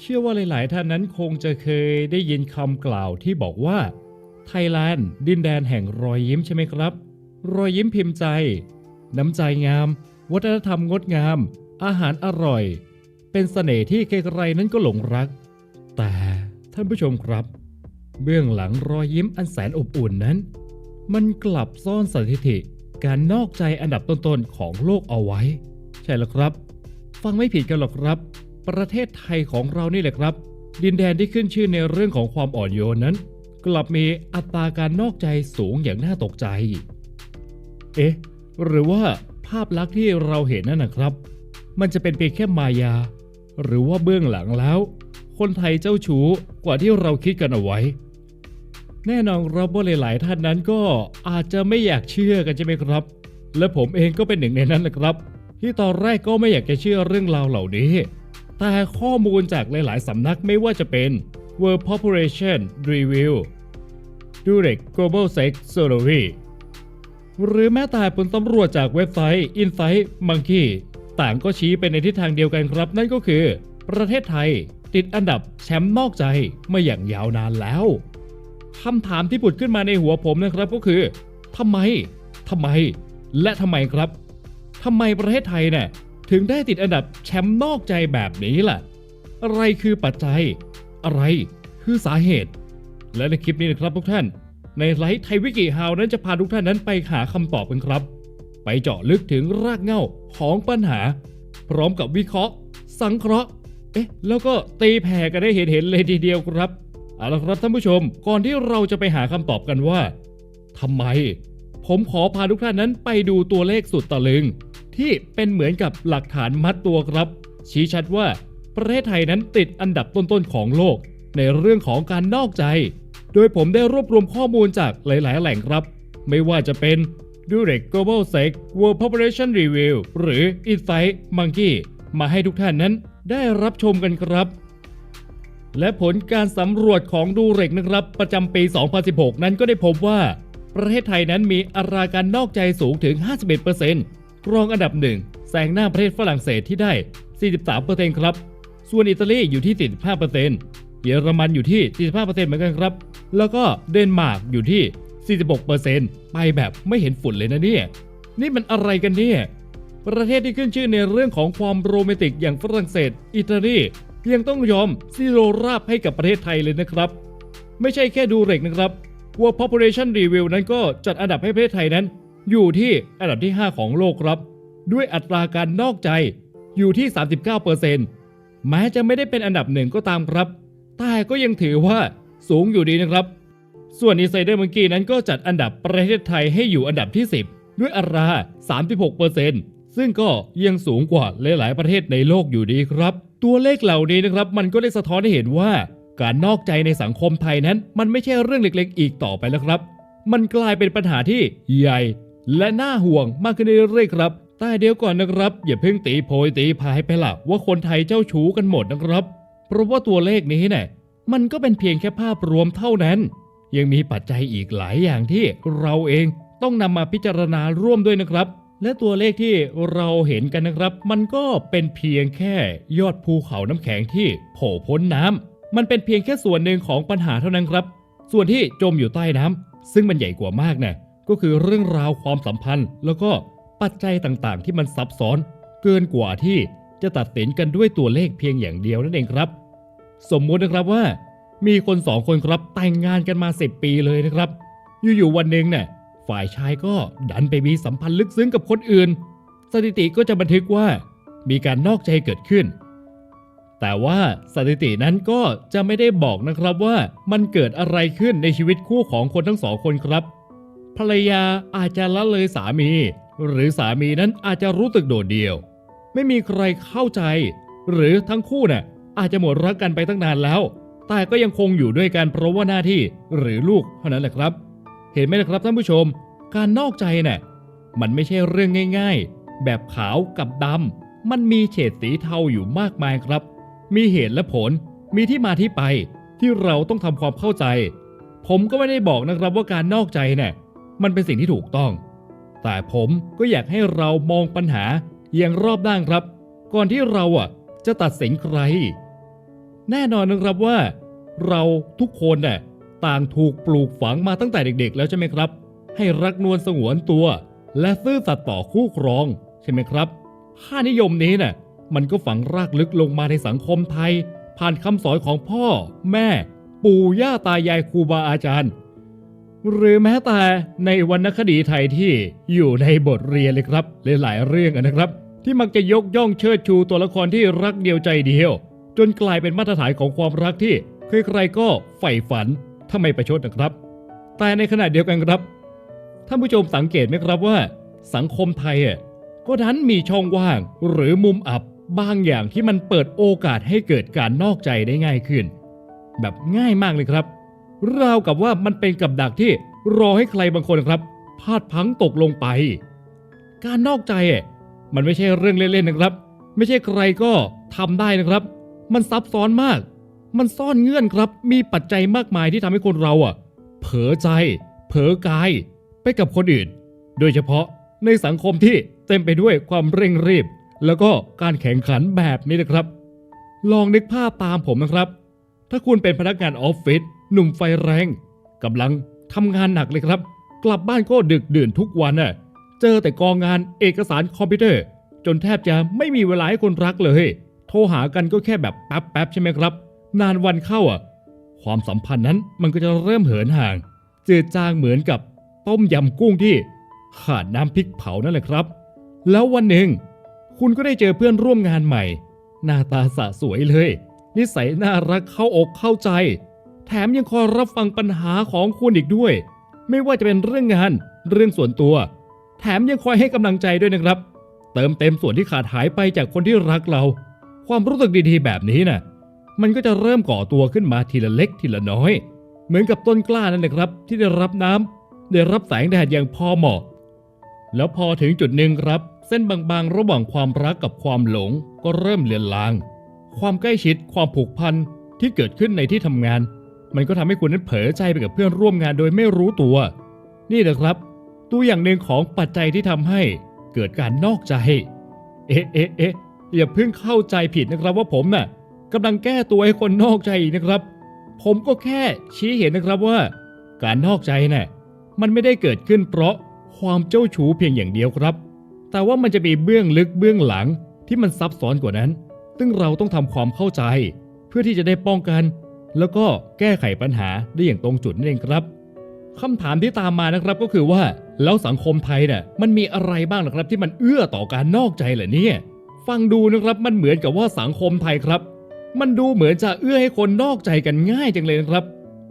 เชื่อว่าหลาย ๆ ท่านนั้นคงจะเคยได้ยินคำกล่าวที่บอกว่า ไทยแลนด์ดินแดนแห่งรอยยิ้มใช่ไหมครับ รอยยิ้มพิมพ์ใจ น้ำใจงาม วัฒนธรรมงดงาม อาหารอร่อย เป็นเสน่ห์ที่ใครๆนั้นก็หลงรัก แต่ท่านผู้ชมครับ เบื้องหลังรอยยิ้มอันแสนอบอุ่นนั้น มันกลับซ่อนสถิติ การนอกใจอันดับต้น ๆ ของโลกเอาไว้ ใช่แล้วครับ ฟังไม่ผิดกันหรอกครับ ประเทศไทยของเรานี่แหละครับ ดินแดนที่ขึ้นชื่อในเรื่องของความอ่อนโยนนั้น กลับมีอัตราการนอกใจสูงอย่างน่าตกใจ เอ๊ะ หรือว่าภาพลักษณ์ที่เราเห็นนั่นนะครับ มันจะเป็นเพียงแค่มายา หรือว่าเบื้องหลังแล้ว คนไทยเจ้าชู้กว่าที่เราคิดกันเอาไว้ แน่นอนครับว่าหลายๆท่านนั้นก็อาจจะไม่อยากเชื่อกันใช่ไหมครับ และผมเองก็เป็นหนึ่งในนั้นแหละครับ ที่ตอนแรกก็ไม่อยากจะเชื่อเรื่องราวเหล่านี้ แต่ข้อมูลจากหลายๆสำนักไม่ว่าจะเป็น World Population Review Durek Global Sex Survey หรือแม้แต่ผลสำรวจจากเว็บไซต์ Insight Monkey ต่างก็ชี้ไปในทิศทางเดียวกันครับ นั่นก็คือ ประเทศไทยติดอันดับแชมป์นอกใจมาอย่างยาวนานแล้วคำถามที่ผุดขึ้นมาในหัวผมนะครับก็คือทำไมทำไม และทำไมครับทำไมประเทศไทยเนี่ย ถึงได้ติดอันดับแชมป์นอกใจแบบนี้ล่ะ อะไรคือปัจจัย อะไรคือสาเหตุ และในคลิปนี้นะครับทุกท่าน ในไลฟ์ไทยวิกิฮาวนั้นจะพาทุกท่านนั้นไปหาคำตอบกันครับ ไปเจาะลึกถึงรากเหง้าของปัญหา พร้อมกับวิเคราะห์ สังเคราะห์ เอ๊ะ แล้วก็ตีแผ่กันได้เห็นเห็นเลยทีเดียวครับเอาละครับท่านผู้ชม ก่อนที่เราจะไปหาคำตอบกันว่าทำไม ผมขอพาทุกท่านนั้นไปดูตัวเลขสุดตะลึง ที่เป็นเหมือนกับหลักฐานมัดตัวครับ ชี้ชัดว่าประเทศไทยนั้นติดอันดับต้นๆของโลก ในเรื่องของการนอกใจ โดยผมได้รวบรวมข้อมูลจากหลาย ๆ แหล่งครับ ไม่ว่าจะเป็น Durek Global Sex World Population Review หรือ Insight Monkey มาให้ทุกท่านนั้นได้รับชมกันครับ และผลการสำรวจของดูเร็กนะครับ ประจำปี 2016 นั้นก็ได้พบว่า ประเทศไทยนั้นมีอัตราการนอกใจสูงถึง 51% รองอันดับหนึ่งแซงหน้าประเทศฝรั่งเศสที่ได้ 43%ครับ ส่วนอิตาลีอยู่ที่ 45%เยอรมันอยู่ที่ 45%เหมือนกันครับ แล้วก็เดนมาร์กอยู่ที่ 46%ไปแบบไม่เห็นฝุ่นเลยนะเนี่ย นี่มันอะไรกันเนี่ย ประเทศที่ขึ้นชื่อในเรื่องของความโรแมนติกอย่างฝรั่งเศส อิตาลียังต้องยอมซีโรราบให้กับประเทศไทยเลยนะครับ ไม่ใช่แค่ดูเร็กนะครับ World Population Review นั้นก็จัดอันดับให้ประเทศไทยนั้น อยู่ที่อันดับที่ 5 ของโลกครับ ด้วยอัตราการนอกใจอยู่ที่ 39%แม้จะไม่ได้เป็นอันดับหนึ่งก็ตามครับ แต่ก็ยังถือว่าสูงอยู่ดีนะครับ ส่วน Insider Monkey นั้นก็จัดอันดับประเทศไทยให้อยู่อันดับที่ 10 ด้วยอัตรา 36%ซึ่งก็ยังสูงกว่าหลาย ๆ ประเทศในโลกอยู่ดีครับ ตัวเลขเหล่านี้นะครับ มันก็ได้สะท้อนให้เห็นว่า การนอกใจในสังคมไทยนั้น มันไม่ใช่เรื่องเล็ก ๆ อีกต่อไปแล้วครับ มันกลายเป็นปัญหาที่ใหญ่ และน่าห่วงมากขึ้นเรื่อยๆครับแต่เดี๋ยวก่อนนะครับ อย่าเพิ่งตีโพยตีพายไปละว่าคนไทยเจ้าชู้กันหมดนะครับ เพราะว่าตัวเลขนี้เนี่ยมันก็เป็นเพียงแค่ภาพรวมเท่านั้น ยังมีปัจจัยอีกหลายอย่างที่เราเองต้องนำมาพิจารณาร่วมด้วยนะครับ และตัวเลขที่เราเห็นกันนะครับ มันก็เป็นเพียงแค่ยอดภูเขาน้ำแข็งที่โผล่พ้นน้ำมันเป็นเพียงแค่ส่วนหนึ่งของปัญหาเท่านั้นครับ ส่วนที่จมอยู่ใต้น้ำซึ่งมันใหญ่กว่ามากนะ ก็คือเรื่องราวความสัมพันธ์ แล้วก็ปัจจัยต่างๆ ที่มันซับซ้อน เกินกว่าที่จะตัดสินกันด้วยตัวเลขเพียงอย่างเดียวนั่นเองครับ สมมุตินะครับว่า มีคนสองคนครับแต่งงานกันมา 10 ปีเลยนะครับ อยู่ๆวันหนึ่งเนี่ยฝ่ายชายก็ดันไปมีสัมพันธ์ลึกซึ้งกับคนอื่น สถิติก็จะบันทึกว่ามีการนอกใจเกิดขึ้น แต่ว่าสถิตินั้นก็จะไม่ได้บอกนะครับว่ามันเกิดอะไรขึ้นในชีวิตคู่ของคนทั้งสองคนครับ ภรรยาอาจจะละเลยสามี หรือสามีนั้นอาจจะรู้สึกโดดเดี่ยว ไม่มีใครเข้าใจ หรือทั้งคู่น่ะอาจจะหมดรักกันไปตั้งนานแล้ว แต่ก็ยังคงอยู่ด้วยกันเพราะว่าหน้าที่หรือลูกเท่านั้นแหละครับ เห็นไหมล่ะครับท่านผู้ชม การนอกใจน่ะมันไม่ใช่เรื่องง่าย ๆ แบบขาวกับดำมันมีเฉดสีเทาอยู่มากมายครับ มีเหตุและผลมีที่มาที่ไปที่เราต้องทำความเข้าใจ ผมก็ไม่ได้บอกนะครับว่าการนอกใจเนี่ย มันเป็นสิ่งที่ถูกต้อง แต่ผมก็อยากให้เรามองปัญหาอย่างรอบด้านครับ ก่อนที่เราอะจะตัดสินใคร แน่นอนนะครับว่า เราทุกคนน่ะต่างถูกปลูกฝังมาตั้งแต่เด็กๆ แล้วใช่ไหมครับ ให้รักนวลสงวนตัว และซื่อสัตย์ต่อคู่ครองใช่ไหมครับ ค่านิยมนี้น่ะมันก็ฝังรากลึกลงมาในสังคมไทย ผ่านคำสอนของพ่อ แม่ ปู่ย่าตายายครูบาอาจารย์ หรือแม้แต่ในวรรณคดีไทยที่อยู่ในบทเรียนเลยครับหลายๆเรื่องนะครับ ที่มักจะยกย่องเชิดชูตัวละครที่รักเดียวใจเดียว จนกลายเป็นมาตรฐานของความรักที่ใครๆก็ใฝ่ฝันถ้าไม่ประชดนะครับ แต่ในขณะเดียวกันครับท่านผู้ชมสังเกตไหมครับว่า สังคมไทยอะก็ดันมีช่องว่างหรือมุมอับบางอย่างที่มันเปิดโอกาสให้เกิดการนอกใจได้ง่ายขึ้น แบบง่ายมากเลยครับ ราวกับว่ามันเป็นกับดักที่รอให้ใครบางคนครับพลาดพังตกลงไป การนอกใจมันไม่ใช่เรื่องเล่นๆนะครับ ไม่ใช่ใครก็ทำได้นะครับ มันซับซ้อนมาก มันซ่อนเงื่อนครับ มีปัจจัยมากมายที่ทำให้คนเราอะ เผลอใจ เผลอกาย ไปกับคนอื่น โดยเฉพาะในสังคมที่เต็มไปด้วยความเร่งรีบ แล้วก็การแข่งขันแบบนี้นะครับ ลองนึกภาพตามผมนะครับ ถ้าคุณเป็นพนักงานออฟฟิศ หนุ่มไฟแรงกำลังทำงานหนักเลยครับ กลับบ้านก็ดึกดื่นทุกวันน่ะเจอแต่กองงานเอกสารคอมพิวเตอร์ จนแทบจะไม่มีเวลาให้คนรักเลย โทรหากันก็แค่แบบแป๊บๆใช่ไหมครับ นานวันเข้าอะ ความสัมพันธ์นั้นมันก็จะเริ่มเหินห่าง เจืดจางเหมือนกับต้มยำกุ้งที่ขาดน้ำพริกเผานั่นแหละครับ แล้ววันหนึ่ง คุณก็ได้เจอเพื่อนร่วมงานใหม่ หน้าตาสะสวยเลย นิสัยน่ารักเข้าอกเข้าใจ แถมยังคอยรับฟังปัญหาของคุณอีกด้วย ไม่ว่าจะเป็นเรื่องงาน เรื่องส่วนตัว แถมยังคอยให้กำลังใจด้วยนะครับ เติมเต็มส่วนที่ขาดหายไปจากคนที่รักเรา ความรู้สึกดีๆแบบนี้น่ะ มันก็จะเริ่มก่อตัวขึ้นมาทีละเล็กทีละน้อย เหมือนกับต้นกล้านั่นแหละครับ ที่ได้รับน้ำได้รับแสงแดดอย่างพอเหมาะ แล้วพอถึงจุดหนึ่งครับ เส้นบางๆ ระหว่างความรักกับความหลงก็เริ่มเลือนลาง ความใกล้ชิดความผูกพันที่เกิดขึ้นในที่ทำงาน มันก็ทำให้คุณนั้นเผลอใจไปกับเพื่อนร่วมงานโดยไม่รู้ตัว นี่แหละครับ ตัวอย่างหนึ่งของปัจจัยที่ทำให้เกิดการนอกใจ เอ๊ะเอ๊ะเอ๊ะอย่าเพิ่งเข้าใจผิดนะครับว่าผมน่ะกำลังแก้ตัวให้คนนอกใจอีกนะครับ ผมก็แค่ชี้เห็นนะครับว่า การนอกใจน่ะมันไม่ได้เกิดขึ้นเพราะความเจ้าชู้เพียงอย่างเดียวครับ แต่ว่ามันจะมีเบื้องลึกเบื้องหลังที่มันซับซ้อนกว่านั้น ซึ่งเราต้องทำความเข้าใจ เพื่อที่จะได้ป้องกัน แล้วก็แก้ไขปัญหาได้อย่างตรงจุดนั่นเองครับคำถามที่ตามมานะครับก็คือว่าแล้วสังคมไทยเนี่ยมันมีอะไรบ้างนะครับ ที่มันเอื้อต่อการนอกใจเหรอเนี่ย ฟังดูนะครับมันเหมือนกับว่าสังคมไทยครับ มันดูเหมือนจะเอื้อให้คนนอกใจกันง่ายจังเลยนะครับ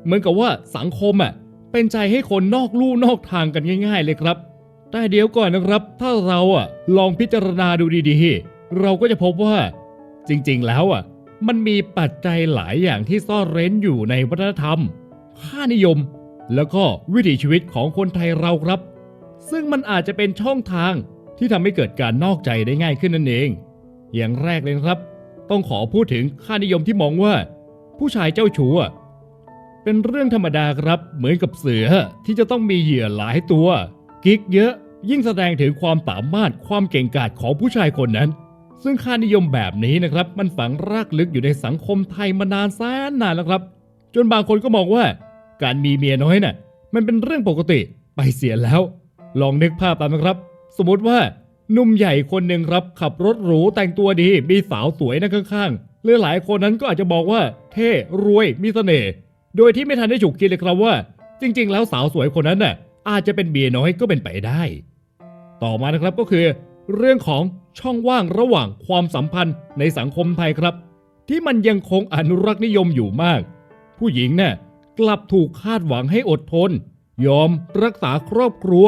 เหมือนกับว่าสังคมอะเป็นใจให้คนนอกลู่นอกทางกันง่าย ๆ เลยครับ แต่เดี๋ยวก่อนนะครับ ถ้าเราอะลองพิจารณาดูดีๆ เราก็จะพบว่า จริงๆแล้วอะ มันมีปัจจัยหลายอย่างที่ซ่อนเร้นอยู่ในวัฒนธรรม ค่านิยม แล้วก็วิถีชีวิตของคนไทยเราครับ ซึ่งมันอาจจะเป็นช่องทางที่ทำให้เกิดการนอกใจได้ง่ายขึ้นนั่นเอง อย่างแรกเลยครับ ต้องขอพูดถึงค่านิยมที่มองว่า ผู้ชายเจ้าชู้เป็นเรื่องธรรมดาครับเหมือนกับเสือที่จะต้องมีเหยื่อหลายตัว กิ๊กเยอะ ยิ่งแสดงถึงความสามารถความเก่งกาจของผู้ชายคนนั้น ซึ่งค่านิยมแบบนี้นะครับ มันฝังรากลึกอยู่ในสังคมไทยมานานแสนนานแล้วครับ จนบางคนก็มองว่า การมีเมียน้อยน่ะ มันเป็นเรื่องปกติไปเสียแล้ว ลองนึกภาพตามนะครับ สมมติว่าหนุ่มใหญ่คนหนึ่งครับ ขับรถหรูแต่งตัวดีมีสาวสวยนั่งข้างๆหรือหลายคนนั้นก็อาจจะบอกว่า เท่รวยมีเสน่ห์โดยที่ไม่ทันได้ฉุกคิดเลยครับว่า จริง ๆ แล้วสาวสวยคนนั้นน่ะอาจจะเป็นเมียน้อยก็เป็นไปได้ ต่อมานะครับก็คือ เรื่องของช่องว่างระหว่างความสัมพันธ์ในสังคมไทยครับ ที่มันยังคงอนุรักษ์นิยมอยู่มาก ผู้หญิงเนี่ยกลับถูกคาดหวังให้อดทน ยอมรักษาครอบครัว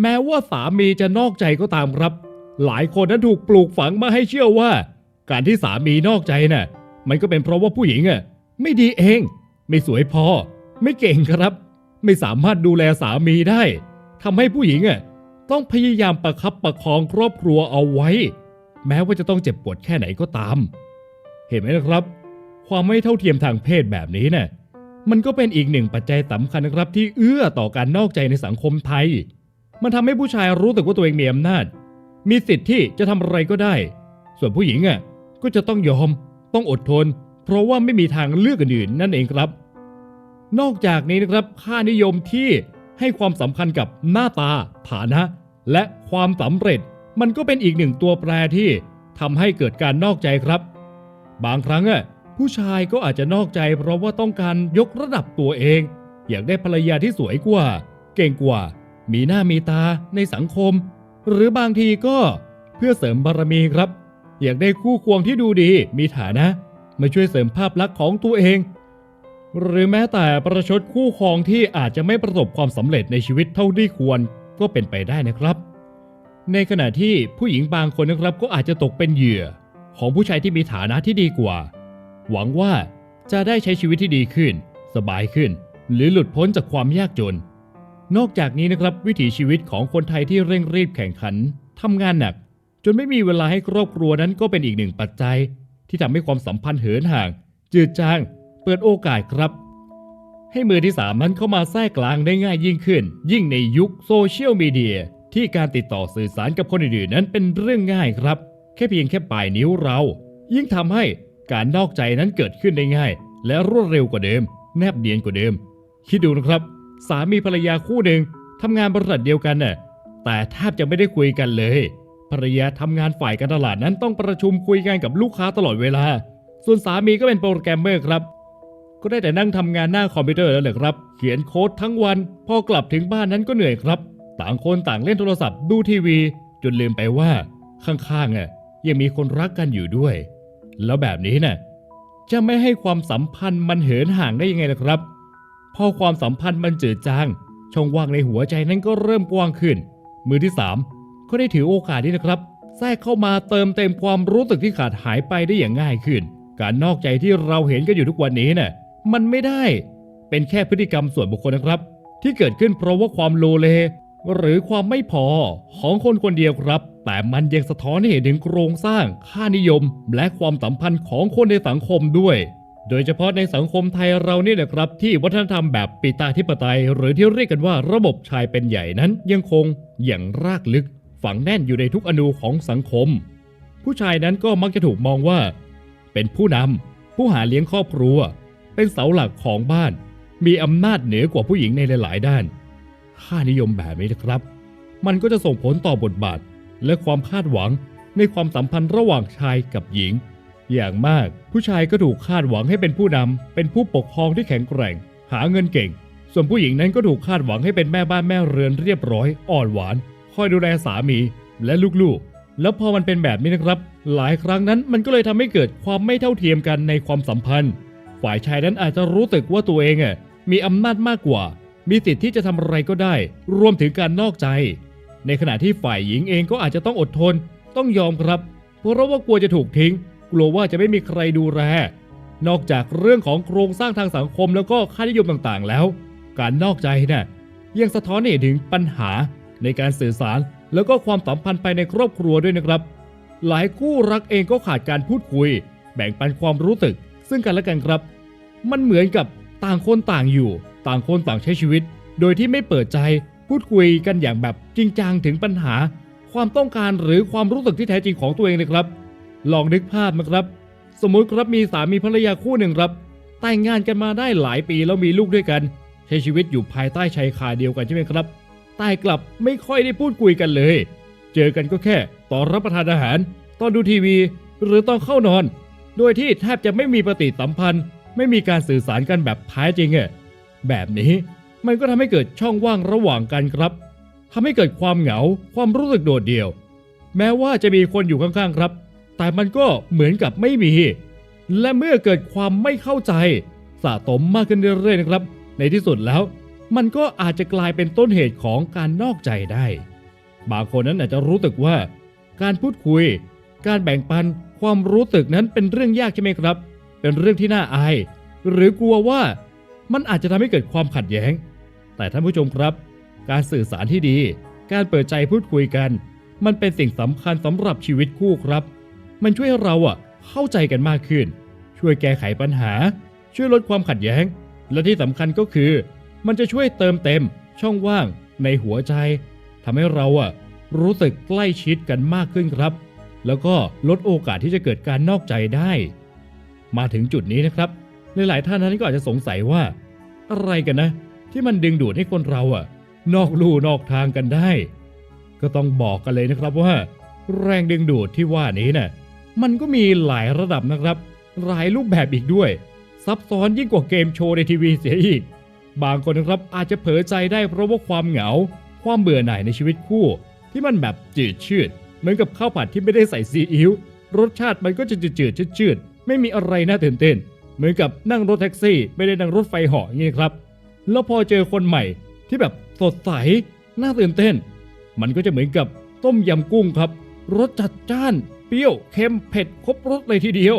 แม้ว่าสามีจะนอกใจก็ตามครับ หลายคนนั้นถูกปลูกฝังมาให้เชื่อว่า การที่สามีนอกใจน่ะมันก็เป็นเพราะว่าผู้หญิงอะไม่ดีเอง ไม่สวยพอ ไม่เก่งครับ ไม่สามารถดูแลสามีได้ทำให้ผู้หญิงอะ ต้องพยายามประคับประคองครอบครัวเอาไว้ แม้ว่าจะต้องเจ็บปวดแค่ไหนก็ตาม เห็นไหมนะครับ ความไม่เท่าเทียมทางเพศแบบนี้น่ะมันก็เป็นอีกหนึ่งปัจจัยสำคัญนะครับ ที่เอื้อต่อการนอกใจในสังคมไทย มันทำให้ผู้ชายรู้สึกว่าตัวเองมีอำนาจ มีสิทธิ์ที่จะทำอะไรก็ได้ ส่วนผู้หญิงอะก็จะต้องยอม ต้องอดทน เพราะว่าไม่มีทางเลือกอื่นนั่นเองครับ นอกจากนี้นะครับค่านิยมที่ ให้ความสำคัญกับหน้าตา ฐานะ และความสำเร็จ มันก็เป็นอีกหนึ่งตัวแปรที่ทำให้เกิดการนอกใจครับ บางครั้งอะผู้ชายก็อาจจะนอกใจ เพราะว่าต้องการยกระดับตัวเอง อยากได้ภรรยาที่สวยกว่า เก่งกว่า มีหน้ามีตาในสังคม หรือบางทีก็เพื่อเสริมบารมีครับ อยากได้คู่ควงที่ดูดี มีฐานะ มาช่วยเสริมภาพลักษณ์ของตัวเอง หรือแม้แต่ประชดคู่ครองที่อาจจะไม่ประสบความสำเร็จในชีวิตเท่าที่ควรก็เป็นไปได้นะครับ ในขณะที่ผู้หญิงบางคนนะครับก็อาจจะตกเป็นเหยื่อ ของผู้ชายที่มีฐานะที่ดีกว่า หวังว่าจะได้ใช้ชีวิตที่ดีขึ้น สบายขึ้น หรือหลุดพ้นจากความยากจน นอกจากนี้นะครับวิถีชีวิตของคนไทยที่เร่งรีบแข่งขันทำงานหนัก จนไม่มีเวลาให้ครอบครัวนั้นก็เป็นอีกหนึ่งปัจจัย ที่ทำให้ความสัมพันธ์เหินห่าง จืดจาง เปิดโอกาสครับ ให้มือที่สามนั้นเข้ามาแทรกกลางได้ง่ายยิ่งขึ้น ยิ่งในยุคโซเชียลมีเดียที่การติดต่อสื่อสารกับคนอื่นๆนั้นเป็นเรื่องง่ายครับ แค่เพียงแค่ปลายนิ้วเรา ยิ่งทำให้การนอกใจนั้นเกิดขึ้นได้ง่าย และรวดเร็วกว่าเดิม แนบเนียนกว่าเดิม คิดดูนะครับ สามีภรรยาคู่หนึ่งทำงานบริษัทเดียวกันน่ะแต่แทบจะไม่ได้คุยกันเลย ภรรยาทำงานฝ่ายการตลาดนั้นต้องประชุมคุยกันกับลูกค้าตลอดเวลา ส่วนสามีก็เป็นโปรแกรมเมอร์ครับ ก็ได้แต่นั่งทำงานหน้าคอมพิวเตอร์แล้วแหละครับ เขียนโค้ดทั้งวัน พอกลับถึงบ้านนั้นก็เหนื่อยครับ ต่างคนต่างเล่นโทรศัพท์ดูทีวี จนลืมไปว่า ข้างๆอะยังมีคนรักกันอยู่ด้วย แล้วแบบนี้น่ะจะไม่ให้ความสัมพันธ์มันเหินห่างได้ยังไงล่ะครับ พอความสัมพันธ์มันจืดจางช่องว่างในหัวใจนั้นก็เริ่มกว้างขึ้น มือที่สามก็ได้ถือโอกาสนี้นะครับแทรกเข้ามาเติมเต็มความรู้สึกที่ขาดหายไปได้อย่างง่ายขึ้น การนอกใจที่เราเห็นกันอยู่ทุกวันนี้น่ะ มันไม่ได้ เป็นแค่พฤติกรรมส่วนบุคคลนะครับ ที่เกิดขึ้นเพราะว่าความโลเล หรือความไม่พอของคนคนเดียวครับ แต่มันยังสะท้อนให้เห็นถึงโครงสร้าง ค่านิยม และความสัมพันธ์ของคนในสังคมด้วย โดยเฉพาะในสังคมไทยเราเนี่ยนะครับ ที่วัฒนธรรมแบบปิตาธิปไตย หรือที่เรียกกันว่าระบบชายเป็นใหญ่นั้นยังคงอย่างรากลึก ฝังแน่นอยู่ในทุกอนูของสังคม ผู้ชายนั้นก็มักจะถูกมองว่า เป็นผู้นำผู้หาเลี้ยงครอบครัว เป็นเสาหลักของบ้าน มีอำนาจเหนือกว่าผู้หญิงในหลาย ๆ ด้าน ค่านิยมแบบนี้นะครับ มันก็จะส่งผลต่อบทบาท และความคาดหวังในความสัมพันธ์ระหว่างชายกับหญิง อย่างมากผู้ชายก็ถูกคาดหวังให้เป็นผู้นำเป็นผู้ปกครองที่แข็งแกร่ง หาเงินเก่ง ส่วนผู้หญิงนั้นก็ถูกคาดหวังให้เป็นแม่บ้านแม่เรือนเรียบร้อยอ่อนหวาน คอยดูแลสามีและลูกๆ แล้วพอมันเป็นแบบนี้นะครับ หลายครั้งนั้นมันก็เลยทำให้เกิดความไม่เท่าเทียมกันในความสัมพันธ์ ฝ่ายชายนั้นอาจจะรู้สึกว่าตัวเองอะมีอำนาจมากกว่า มีสิทธิ์ที่จะทำอะไรก็ได้ รวมถึงการนอกใจ ในขณะที่ฝ่ายหญิงเองก็อาจจะต้องอดทน ต้องยอมครับ เพราะว่ากลัวจะถูกทิ้ง กลัวว่าจะไม่มีใครดูแล นอกจากเรื่องของโครงสร้างทางสังคมแล้วก็ค่านิยมต่างๆ แล้ว การนอกใจน่ะยังสะท้อนให้เห็นถึงปัญหาในการสื่อสาร แล้วก็ความสัมพันธ์ภายในครอบครัวด้วยนะครับ หลายคู่รักเองก็ขาดการพูดคุย แบ่งปันความรู้สึก ซึ่งกันและกันครับ มันเหมือนกับต่างคนต่างอยู่ ต่างคนต่างใช้ชีวิต โดยที่ไม่เปิดใจพูดคุยกันอย่างแบบจริงจังถึงปัญหา ความต้องการหรือความรู้สึกที่แท้จริงของตัวเองเลยครับ ลองนึกภาพนะครับ สมมุติครับมีสามีภรรยาคู่หนึ่งครับแต่งงานกันมาได้หลายปีแล้วมีลูกด้วยกัน ใช้ชีวิตอยู่ภายใต้ชายคาเดียวกันใช่ไหมครับแต่กลับไม่ค่อยได้พูดคุยกันเลย เจอกันก็แค่ตอนรับประทานอาหาร ตอนดูทีวี หรือตอนเข้านอน โดยที่แทบจะไม่มีปฏิสัมพันธ์ ไม่มีการสื่อสารกันแบบแท้จริงอะแบบนี้มันก็ทำให้เกิดช่องว่างระหว่างกันครับทำให้เกิดความเหงา ความรู้สึกโดดเดี่ยว แม้ว่าจะมีคนอยู่ข้างๆครับ แต่มันก็เหมือนกับไม่มี และเมื่อเกิดความไม่เข้าใจสะสมมากขึ้นเรื่อยๆนะครับ ในที่สุดแล้ว มันก็อาจจะกลายเป็นต้นเหตุของการนอกใจได้ บางคนนั้นอาจจะรู้สึกว่า การพูดคุย การแบ่งปันความรู้สึกนั้นเป็นเรื่องยากใช่ไหมครับ เป็นเรื่องที่น่าอาย หรือกลัวว่ามันอาจจะทำให้เกิดความขัดแย้ง แต่ท่านผู้ชมครับ การสื่อสารที่ดี การเปิดใจพูดคุยกัน มันเป็นสิ่งสำคัญสำหรับชีวิตคู่ครับ มันช่วยให้เราอะเข้าใจกันมากขึ้น ช่วยแก้ไขปัญหา ช่วยลดความขัดแย้ง และที่สำคัญก็คือ มันจะช่วยเติมเต็ม ช่องว่าง ในหัวใจทำให้เราอะรู้สึกใกล้ชิดกันมากขึ้นครับ แล้วก็ลดโอกาสที่จะเกิดการนอกใจได้ มาถึงจุดนี้นะครับหลายๆท่านนั้นก็อาจจะสงสัยว่า อะไรกันนะ ที่มันดึงดูดให้คนเราอะนอกลู่นอกทางกันได้ ก็ต้องบอกกันเลยนะครับว่า แรงดึงดูดที่ว่านี้น่ะมันก็มีหลายระดับนะครับ หลายรูปแบบอีกด้วย ซับซ้อนยิ่งกว่าเกมโชว์ในทีวีเสียอีก บางคนนะครับอาจจะเผลอใจได้เพราะว่าความเหงา ความเบื่อหน่ายในชีวิตคู่ ที่มันแบบจืดชืด เหมือนกับข้าวผัดที่ไม่ได้ใส่ซีอิ๊วรสชาติมันก็จะจืดชืด ไม่มีอะไรน่าตื่นเต้น เหมือนกับนั่งรถแท็กซี่ ไม่ได้นั่งรถไฟเหาะอย่างนี้ครับ แล้วพอเจอคนใหม่ที่แบบสดใสน่าตื่นเต้น มันก็จะเหมือนกับต้มยำกุ้งครับรสจัดจ้าน เปรี้ยวเค็มเผ็ดครบรสเลยทีเดียว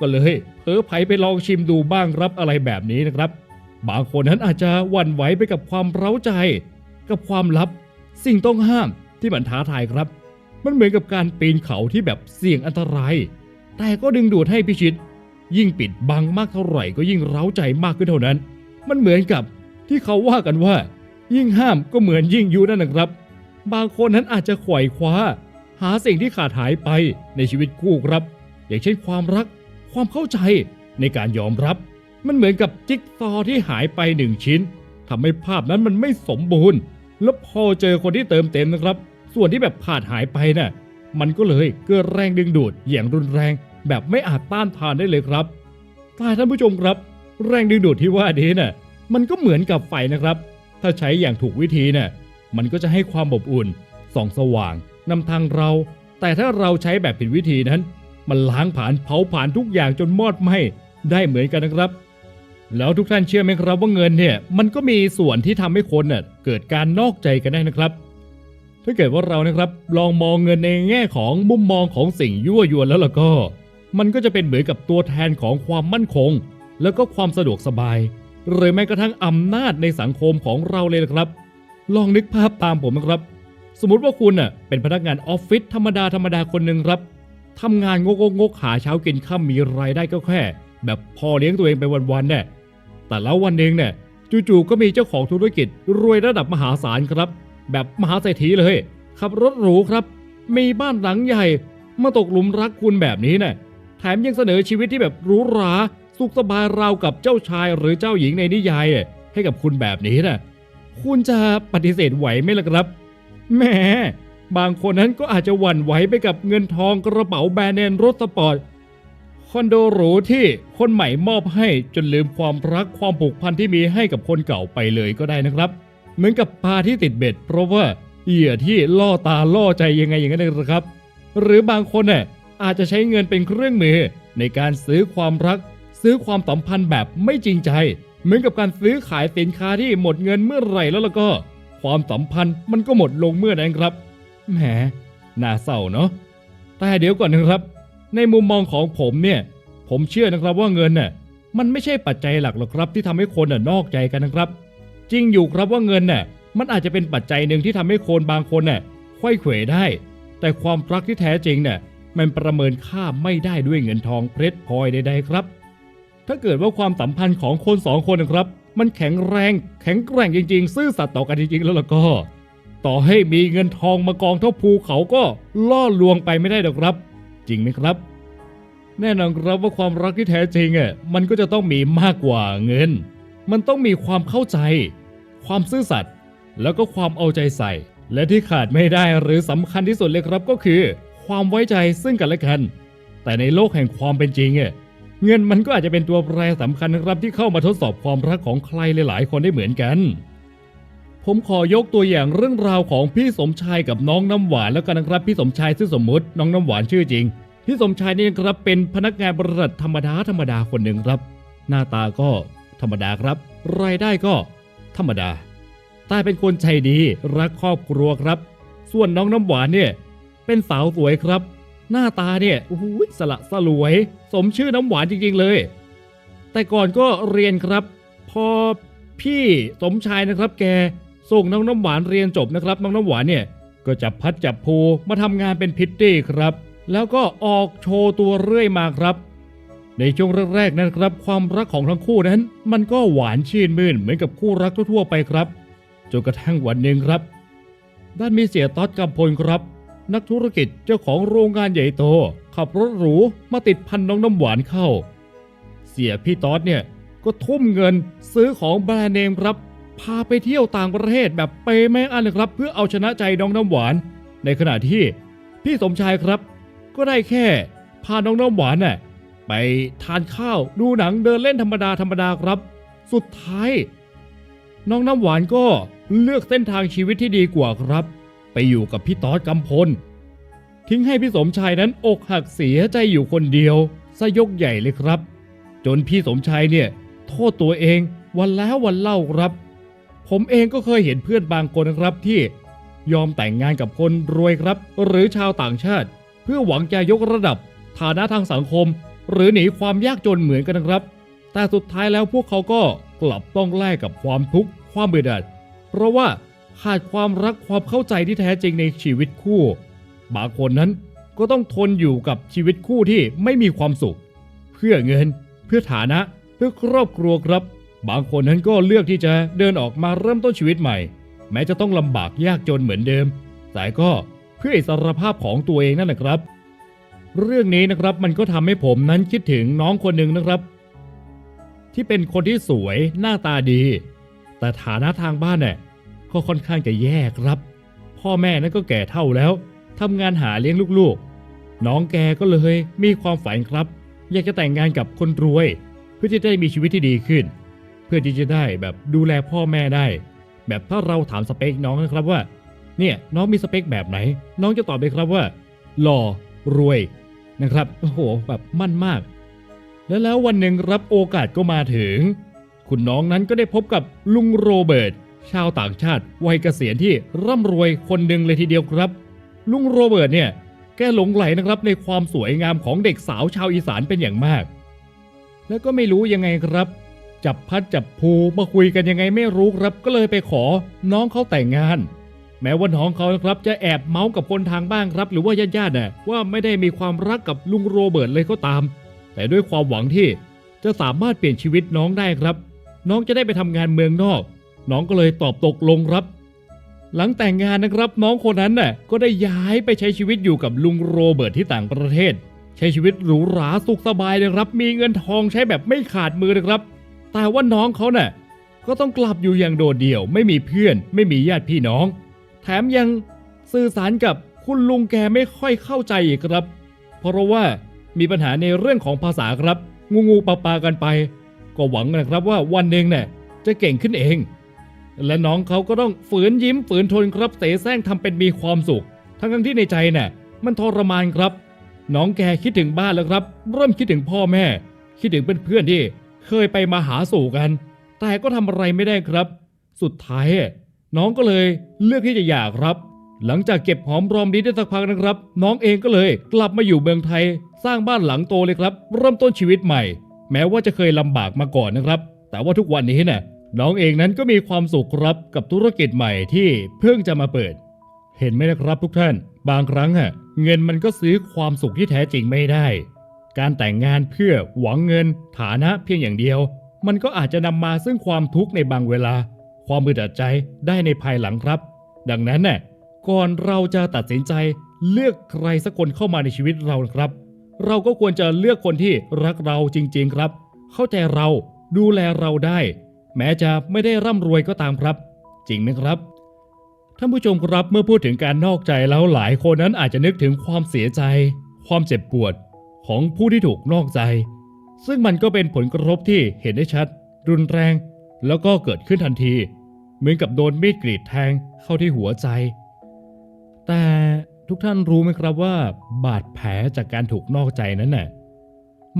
ก็เลยเผลอไผไปลองชิมดูบ้างรับอะไรแบบนี้นะครับ บางคนนั้นอาจจะหวั่นไหวไปกับความเร้าใจ กับความลับ สิ่งต้องห้ามที่มันท้าทายครับ มันเหมือนกับการปีนเขาที่แบบเสี่ยงอันตราย แต่ก็ดึงดูดให้พิชิต ยิ่งปิดบังมากเท่าไหร่ก็ยิ่งเร้าใจมากขึ้นเท่านั้น มันเหมือนกับที่เขาว่ากันว่า ยิ่งห้ามก็เหมือนยิ่งยุนั่นนะครับ บางคนนั้นอาจจะไขว่คว้า หาสิ่งที่ขาดหายไปในชีวิตคู่ครับ อย่างเช่นความรัก ความเข้าใจในการยอมรับ มันเหมือนกับจิ๊กซอว์ที่หายไปหนึ่งชิ้นทำให้ภาพนั้นมันไม่สมบูรณ์ แล้วพอเจอคนที่เติมเต็มนะครับ ส่วนที่แบบขาดหายไปน่ะมันก็เลยเกิดแรงดึงดูดอย่างรุนแรง แบบไม่อาจต้านทานได้เลยครับแต่ท่านผู้ชมครับ แรงดึงดูดที่ว่านี้น่ะมันก็เหมือนกับไฟนะครับ ถ้าใช้อย่างถูกวิธีน่ะมันก็จะให้ความอบอุ่นส่องสว่างนำทางเรา แต่ถ้าเราใช้แบบผิดวิธีนั้น มันล้างผ่านเผาผ่านทุกอย่างจนมอดไหม้ได้เหมือนกันนะครับ แล้วทุกท่านเชื่อไหมครับว่าเงินเนี่ยมันก็มีส่วนที่ทำให้คนเน่ะเกิดการนอกใจกันได้นะครับ ถ้าเกิดว่าเรานะครับลองมองเงินในแง่ของมุมมองของสิ่งยั่วยวนแล้วล่ะก็ มันก็จะเป็นเหมือนกับตัวแทนของความมั่นคง แล้วก็ความสะดวกสบาย หรือแม้กระทั่งอำนาจในสังคมของเราเลยนะครับ ลองนึกภาพตามผมนะครับ สมมติว่าคุณน่ะเป็นพนักงานออฟฟิศธรรมดาธรรมดาคนหนึ่งครับทำงานงกงกหาเช้ากินข้ามมีรายได้ก็แค่ แบบพอเลี้ยงตัวเองไปวันๆเนี่ยแต่แล้ววันหนึ่งเนี่ยจู่ๆก็มีเจ้าของธุรกิจรวยระดับมหาศาลครับ แบบมหาเศรษฐีเลยขับรถหรูครับ มีบ้านหลังใหญ่มาตกหลุมรักคุณแบบนี้น่ะ แถมยังเสนอชีวิตที่แบบหรูหราสุขสบายราวกับเจ้าชายหรือเจ้าหญิงในนิยายให้กับคุณแบบนี้นะคุณจะปฏิเสธไหวไหมล่ะครับแหมบางคนนั้นก็อาจจะหวั่นไหวไปกับเงินทองกระเป๋าแบรนด์เนมรถสปอร์ตคอนโดหรูที่คนใหม่มอบให้จนลืมความรักความผูกพันที่มีให้กับคนเก่าไปเลยก็ได้นะครับ เหมือนกับปลาที่ติดเบ็ด เพราะว่าเหยื่อที่ล่อตาล่อใจยังไงอย่างนั้นนะครับ หรือบางคนน่ะ อาจจะใช้เงินเป็นเครื่องมือ ในการซื้อความรัก ซื้อความสัมพันธ์แบบไม่จริงใจ เหมือนกับการซื้อขายสินค้าที่หมดเงินเมื่อไหร่แล้วล่ะก็ ความสัมพันธ์มันก็หมดลงเมื่อนั้นครับแหมน่าเศร้าเนาะแต่เดี๋ยวก่อนนะครับ ในมุมมองของผมเนี่ย ผมเชื่อนะครับว่าเงินน่ะมันไม่ใช่ปัจจัยหลักหรอกครับที่ทำให้คนน่ะนอกใจกันนะครับ จริงอยู่ครับว่าเงินน่ะมันอาจจะเป็นปัจจัยหนึ่งที่ทำให้คนบางคนน่ะควยเขวได้ แต่ความรักที่แท้จริงน่ะ มันประเมินค่าไม่ได้ด้วยเงินทองเพชรพลอยใดๆครับ ถ้าเกิดว่าความสัมพันธ์ของคนสองคนนะครับ มันแข็งแรง แข็งแกร่งจริงๆ ซื่อสัตย์ต่อกันจริงๆ แล้วล่ะก็ ต่อให้มีเงินทองมากองเท่าภูเขาก็ล่อลวงไปไม่ได้หรอกครับ จริงไหมครับ แน่นอนครับว่าความรักที่แท้จริงอะมันก็จะต้องมีมากกว่าเงิน มันต้องมีความเข้าใจ ความซื่อสัตย์แล้วก็ความเอาใจใส่ และที่ขาดไม่ได้หรือสำคัญที่สุดเลยครับก็คือ ความไว้ใจซึ่งกันและกัน แต่ในโลกแห่งความเป็นจริงอะเงินมันก็อาจจะเป็นตัวแปรสำคัญนะครับที่เข้ามาทดสอบความรักของใครหลาย ๆ คนได้เหมือนกัน ผมขอยกตัวอย่างเรื่องราวของพี่สมชายกับน้องน้ำหวานแล้วกันนะครับ พี่สมชายชื่อสมมุติ น้องน้ำหวานชื่อจริง พี่สมชายนี่นะครับเป็นพนักงานบริษัทธรรมดาธรรมดาคนหนึ่งครับ หน้าตาก็ธรรมดาครับ รายได้ก็ ธรรมดา แต่เป็นคนใจดีรักครอบครัวครับ ส่วนน้องน้ำหวานเนี่ย เป็นสาวสวยครับ หน้าตาเนี่ยโอ้โหสละสลวย สมชื่อน้ำหวานจริงๆเลย แต่ก่อนก็เรียนครับ พอพี่สมชายนะครับ แกส่งน้องน้ำหวานเรียนจบนะครับ น้องน้ำหวานเนี่ยก็จับพัดจับภูมาทำงานเป็นพิตตี้ครับ แล้วก็ออกโชว์ตัวเรื่อยมาครับ ในช่วงแรกๆนั้นครับ ความรักของทั้งคู่นั้น มันก็หวานชื่นมื่นเหมือนกับคู่รักทั่วๆไปครับจนกระทั่งวันหนึ่งครับ ด้านมีเสียต๊อดกำพลครับ นักธุรกิจเจ้าของโรงงานใหญ่โต ขับรถหรูมาติดพันน้องน้ำหวานเข้า เสียพี่ต๊อดเนี่ยก็ทุ่มเงินซื้อของแบรนด์เนมครับ พาไปเที่ยวต่างประเทศแบบเปย์ไม่อั้นเลยครับ เพื่อเอาชนะใจน้องน้ำหวาน ในขณะที่พี่สมชายครับ ก็ได้แค่พาน้องน้ำหวานน่ะไปทานข้าวดูหนังเดินเล่นธรรมดาธรรมดาครับ สุดท้าย น้องน้ำหวานก็เลือกเส้นทางชีวิตที่ดีกว่าครับ ไปอยู่กับพี่ต๊อดกำพล ทิ้งให้พี่สมชายนั้นอกหักเสียใจอยู่คนเดียวซะยกใหญ่เลยครับ จนพี่สมชายเนี่ย โทษตัวเองวันแล้ววันเล่าครับ ผมเองก็เคยเห็นเพื่อนบางคนครับที่ยอมแต่งงานกับคนรวยครับ หรือชาวต่างชาติ เพื่อหวังจะยกระดับ ฐานะทางสังคม หรือหนีความยากจนเหมือนกันครับ แต่สุดท้ายแล้วพวกเขาก็กลับต้องแลกกับความทุกข์ความเบื่อหน่ายเพราะว่า ขาดความรักความเข้าใจที่แท้จริงในชีวิตคู่ บางคนนั้นก็ต้องทนอยู่กับชีวิตคู่ที่ไม่มีความสุข เพื่อเงิน เพื่อฐานะ เพื่อครอบครัวครับ บางคนนั้นก็เลือกที่จะเดินออกมาเริ่มต้นชีวิตใหม่ แม้จะต้องลำบากยากจนเหมือนเดิม แต่ก็เพื่ออิสรภาพของตัวเองนั่นแหละครับ เรื่องนี้นะครับมันก็ทำให้ผมนั้นคิดถึงน้องคนหนึ่งนะครับ ที่เป็นคนที่สวยหน้าตาดี แต่ฐานะทางบ้านเนี่ย ก็ค่อนข้างจะแย่ครับ พ่อแม่นั้นก็แก่เท่าแล้วทำงานหาเลี้ยงลูกๆ น้องแกก็เลยมีความฝันครับ อยากจะแต่งงานกับคนรวย เพื่อที่จะได้มีชีวิตที่ดีขึ้น เพื่อที่จะได้แบบดูแลพ่อแม่ได้ แบบถ้าเราถามสเปคน้องนะครับว่า เนี่ยน้องมีสเปคแบบไหน น้องจะตอบเลยครับว่า หล่อรวยนะครับโอ้โหแบบมั่นมาก แล้วแล้ววันหนึ่งรับโอกาสก็มาถึง คุณน้องนั้นก็ได้พบกับลุงโรเบิร์ต ชาวต่างชาติวัยเกษียณที่ร่ำรวยคนหนึ่งเลยทีเดียวครับ ลุงโรเบิร์ตเนี่ยแกหลงไหลนะครับในความสวยงามของเด็กสาวชาวอีสานเป็นอย่างมาก แล้วก็ไม่รู้ยังไงครับ จับพัดจับภูมาคุยกันยังไงไม่รู้ครับ ก็เลยไปขอน้องเขาแต่งงาน แม้ว่าน้องเขานะครับจะแอบเมาส์กับคนทางบ้านครับ หรือว่าญาติๆน่ะว่าไม่ได้มีความรักกับลุงโรเบิร์ตเลยก็ตาม แต่ด้วยความหวังที่จะสามารถเปลี่ยนชีวิตน้องได้ครับ น้องจะได้ไปทำงานเมืองนอก น้องก็เลยตอบตกลงครับ หลังแต่งงานนะครับน้องคนนั้นน่ะก็ได้ย้ายไปใช้ชีวิตอยู่กับลุงโรเบิร์ตที่ต่างประเทศ ใช้ชีวิตหรูหราสุขสบายนะครับ มีเงินทองใช้แบบไม่ขาดมือนะครับ แต่ว่าน้องเขาน่ะก็ต้องกลับอยู่อย่างโดดเดี่ยว ไม่มีเพื่อน ไม่มีญาติพี่น้อง แถมยังสื่อสารกับคุณลุงแกไม่ค่อยเข้าใจอีกครับ เพราะว่ามีปัญหาในเรื่องของภาษาครับ งูงูปลาปากันไป ก็หวังนะครับว่าวันหนึ่งเนี่ยจะเก่งขึ้นเอง และน้องเขาก็ต้องฝืนยิ้มฝืนทนครับเสแสร้งทำเป็นมีความสุข ทั้งๆที่ในใจน่ะมันทรมานครับ น้องแกคิดถึงบ้านแล้วครับ เริ่มคิดถึงพ่อแม่ คิดถึงเพื่อนๆที่เคยไปมาหาสู่กัน แต่ก็ทำอะไรไม่ได้ครับ สุดท้าย น้องก็เลยเลือกที่จะหย่าครับ หลังจากเก็บหอมรอมริบได้สักพักนะครับ น้องเองก็เลยกลับมาอยู่เมืองไทย สร้างบ้านหลังโตเลยครับ เริ่มต้นชีวิตใหม่ แม้ว่าจะเคยลำบากมาก่อนนะครับ แต่ว่าทุกวันนี้น่ะ น้องเองนั้นก็มีความสุขครับกับธุรกิจใหม่ที่เพิ่งจะมาเปิด เห็นไหมนะครับทุกท่าน บางครั้งอะเงินมันก็ซื้อความสุขที่แท้จริงไม่ได้ การแต่งงานเพื่อหวังเงินฐานะเพียงอย่างเดียว มันก็อาจจะนำมาซึ่งความทุกข์ในบางเวลา ความมืดอัดใจได้ในภายหลังครับ ดังนั้นน่ะก่อนเราจะตัดสินใจเลือกใครสักคนเข้ามาในชีวิตเราครับ เราก็ควรจะเลือกคนที่รักเราจริง ๆ ครับ เข้าใจเราดูแลเราได้ แม้จะไม่ได้ร่ำรวยก็ตามครับ จริงไหมครับท่านผู้ชมครับเมื่อพูดถึงการนอกใจแล้วหลายคนนั้นอาจจะนึกถึงความเสียใจ ความเจ็บปวดของผู้ที่ถูกนอกใจ ซึ่งมันก็เป็นผลกระทบที่เห็นได้ชัด รุนแรง แล้วก็เกิดขึ้นทันที เหมือนกับโดนมีดกรีดแทงเข้าที่หัวใจ แต่ทุกท่านรู้ไหมครับว่า บาดแผลจากการถูกนอกใจนั้นน่ะ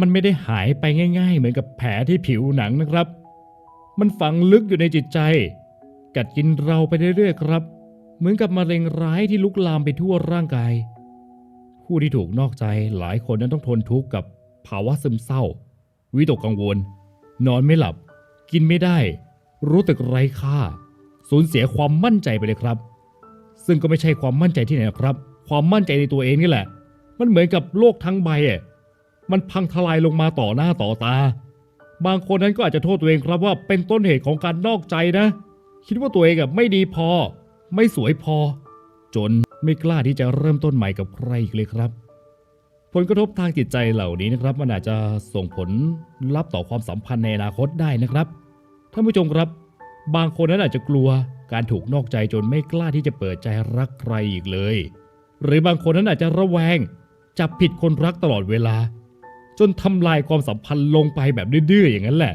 มันไม่ได้หายไปง่าย ๆ เหมือนกับแผลที่ผิวหนังนะครับ มันฝังลึกอยู่ในจิตใจ กัดกินเราไปเรื่อยๆครับ เหมือนกับมะเร็งร้ายที่ลุกลามไปทั่วร่างกาย ผู้ที่ถูกนอกใจหลายคนนั้นต้องทนทุกข์กับภาวะซึมเศร้า วิตกกังวล นอนไม่หลับ กินไม่ได้ รู้สึกไร้ค่า สูญเสียความมั่นใจไปเลยครับ ซึ่งก็ไม่ใช่ความมั่นใจที่ไหนครับ ความมั่นใจในตัวเองนี่แหละ มันเหมือนกับโลกทั้งใบอะมันพังทลายลงมาต่อหน้าต่อตา บางคนนั้นก็อาจจะโทษตัวเองครับว่าเป็นต้นเหตุของการนอกใจนะ คิดว่าตัวเองอะไม่ดีพอ ไม่สวยพอ จนไม่กล้าที่จะเริ่มต้นใหม่กับใครอีกเลยครับ ผลกระทบทางจิตใจเหล่านี้นะครับ มันอาจจะส่งผลลับต่อความสัมพันธ์ในอนาคตได้นะครับท่านผู้ชมครับ บางคนนั้นอาจจะกลัวการถูกนอกใจจนไม่กล้าที่จะเปิดใจรักใครอีกเลย หรือบางคนนั้นอาจจะระแวงจับผิดคนรักตลอดเวลา จนทำลายความสัมพันธ์ลงไปแบบดื้อๆอย่างนั้นแหละ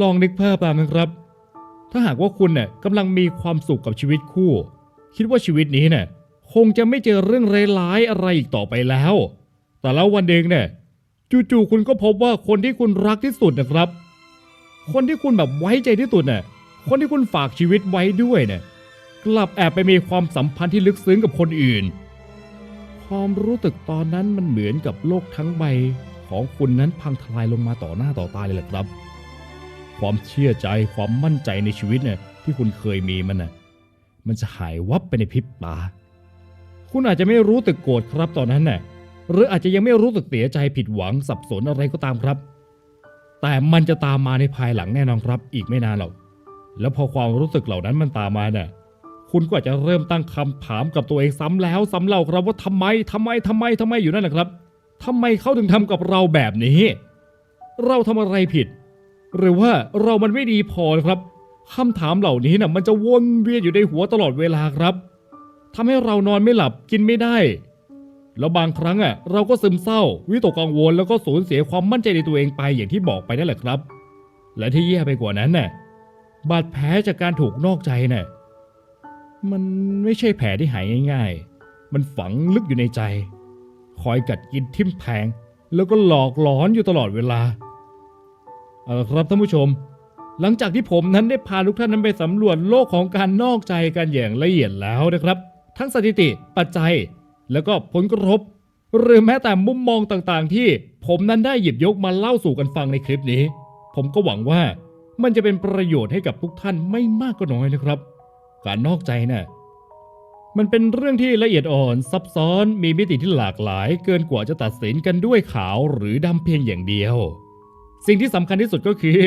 ลองนึกภาพตามนะครับ ถ้าหากว่าคุณเนี่ยกำลังมีความสุขกับชีวิตคู่ คิดว่าชีวิตนี้เนี่ยคงจะไม่เจอเรื่องร้ายอะไรอีกต่อไปแล้ว แต่แล้ววันหนึ่งเนี่ยจู่ๆคุณก็พบว่าคนที่คุณรักที่สุดนะครับ คนที่คุณแบบไว้ใจที่สุดเนี่ยคนที่คุณฝากชีวิตไว้ด้วยเนี่ยกลับแอบไปมีความสัมพันธ์ที่ลึกซึ้งกับคนอื่น ความรู้สึกตอนนั้นมันเหมือนกับโลกทั้งใบของคุณนั้นพังทลายลงมาต่อหน้าต่อตาเลยแหละครับ ความเชื่อใจความมั่นใจในชีวิตเนี่ยที่คุณเคยมีมันน่ะมันจะหายวับไปในพริบตา คุณอาจจะไม่รู้สึกโกรธครับตอนนั้นน่ะหรืออาจจะยังไม่รู้สึกเสียใจผิดหวังสับสนอะไรก็ตามครับ แต่มันจะตามมาในภายหลังแน่นอนครับ อีกไม่นานหรอกแล้วพอความรู้สึกเหล่านั้นมันตามมาเนี่ย คุณก็อาจจะเริ่มตั้งคำถามกับตัวเองซ้ำแล้วซ้ำเล่าครับว่าทำไมทำไมทำไมทำไมอยู่นั่นแหละครับทำไมเขาถึงทำกับเราแบบนี้ เราทำอะไรผิด หรือว่าเรามันไม่ดีพอครับคำถามเหล่านี้นะ่ะมันจะวนเวียนอยู่ในหัวตลอดเวลาครับทำให้เรานอนไม่หลับกินไม่ได้ แล้วบางครั้งอะเราก็ซึมเศร้า วิตกกังวลแล้วก็สูญเสียความมั่นใจในตัวเองไปอย่างที่บอกไปนั่นแหละครับ และที่แย่ไปกว่านั้นน่ะบาดแผลจากการถูกนอกใจน่ะ มันไม่ใช่แผลที่หายง่ายๆ มันฝังลึกอยู่ในใจ คอยกัดกินทิ่มแทง แล้วก็หลอกหลอนอยู่ตลอดเวลา เอาละครับท่านผู้ชม หลังจากที่ผมนั้นได้พาทุกท่านนั้นไปสำรวจโลกของการนอกใจกันอย่างละเอียดแล้วนะครับ ทั้งสถิติปัจจัย แล้วก็ผลกระทบ หรือแม้แต่มุมมองต่างๆ ที่ผมนั้นได้หยิบยกมาเล่าสู่กันฟังในคลิปนี้ ผมก็หวังว่ามันจะเป็นประโยชน์ให้กับทุกท่านไม่มากก็น้อยนะครับ การนอกใจน่ะมันเป็นเรื่องที่ละเอียดอ่อนซับซ้อนมีมิติที่หลากหลาย เกินกว่าจะตัดสินกันด้วยขาวหรือดำเพียงอย่างเดียว สิ่งที่สำคัญที่สุดก็คือ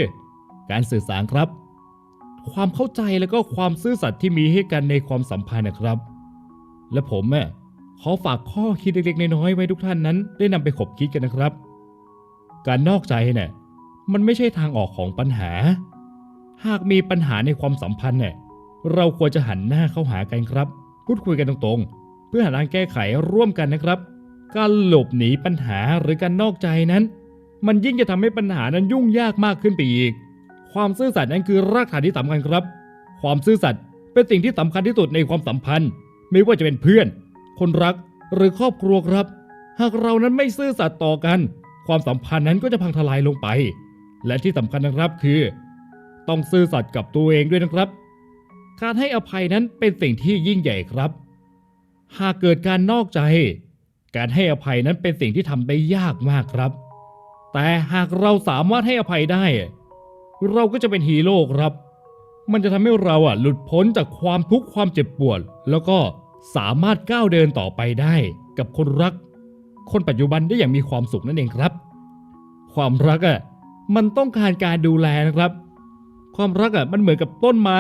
การสื่อสารครับ ความเข้าใจแล้วก็ความซื่อสัตย์ที่มีให้กันในความสัมพันธ์นะครับ และผมอะขอฝากข้อคิดเล็กๆน้อยๆไว้ทุกท่านนั้น ได้นำไปขบคิดกันนะครับ การนอกใจเนี่ยมันไม่ใช่ทางออกของปัญหา หากมีปัญหาในความสัมพันธ์เนี่ย เราควรจะหันหน้าเข้าหากันครับ พูดคุยกันตรงๆ เพื่อหาทางแก้ไขร่วมกันนะครับ การหลบหนีปัญหาหรือการนอกใจนั้น มันยิ่งจะทำให้ปัญหานั้นยุ่งยากมากขึ้นไปอีก ความซื่อสัตย์นั้นคือรากฐานที่สำคัญครับ ความซื่อสัตย์เป็นสิ่งที่สำคัญที่สุดในความสัมพันธ์ ไม่ว่าจะเป็นเพื่อน คนรักหรือครอบครัวครับ หากเรานั้นไม่ซื่อสัตย์ต่อกัน ความสัมพันธ์นั้นก็จะพังทลายลงไป และที่สำคัญนะครับคือ ต้องซื่อสัตย์กับตัวเองด้วยนะครับ การให้อภัยนั้นเป็นสิ่งที่ยิ่งใหญ่ครับ หากเกิดการนอกใจ การให้อภัยนั้นเป็นสิ่งที่ทำได้ยากมากครับ แต่หากเราสามารถให้อภัยได้ เราก็จะเป็นฮีโร่ครับ มันจะทำให้เราอะหลุดพ้นจากความทุกข์ความเจ็บปวด แล้วก็สามารถก้าวเดินต่อไปได้ กับคนรัก คนปัจจุบันได้อย่างมีความสุขนั่นเองครับ ความรักอะมันต้องการการดูแลนะครับ ความรักอะมันเหมือนกับต้นไม้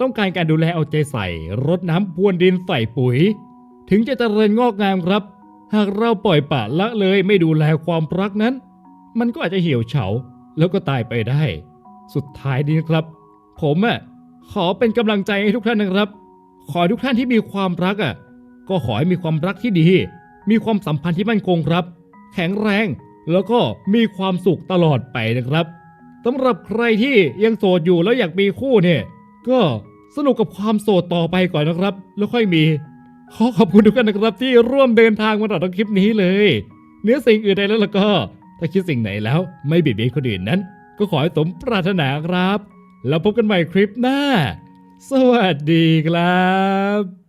ต้องการการดูแลเอาใจใส่รดน้ำพรวนดินใส่ปุ๋ย ถึงจะเจริญงอกงามครับ หากเราปล่อยปะละเลยไม่ดูแลความรักนั้น มันก็อาจจะเหี่ยวเฉาแล้วก็ตายไปได้ สุดท้ายนี้นะครับ ผมอะขอเป็นกำลังใจให้ทุกท่านนะครับ ขอให้ทุกท่านที่มีความรักอะ ก็ขอให้มีความรักที่ดี มีความสัมพันธ์ที่มั่นคงครับ แข็งแรง แล้วก็มีความสุขตลอดไปนะครับสำหรับใครที่ยังโสดอยู่แล้วอยากมีคู่เนี่ย ก็สนุกกับความโสดต่อไปก่อนนะครับ แล้วค่อยมี ขอขอบคุณทุกท่านนะครับ ที่ร่วมเดินทางมาตลอดคลิปนี้เลย เนื้อสิ่งอื่นใดแล้วล่ะก็ ถ้าคิดสิ่งไหนแล้วไม่เบียดเบียนคนอื่นนั้น ก็ขอให้สมปรารถนาครับ แล้วพบกันใหม่คลิปหน้า สวัสดีครับ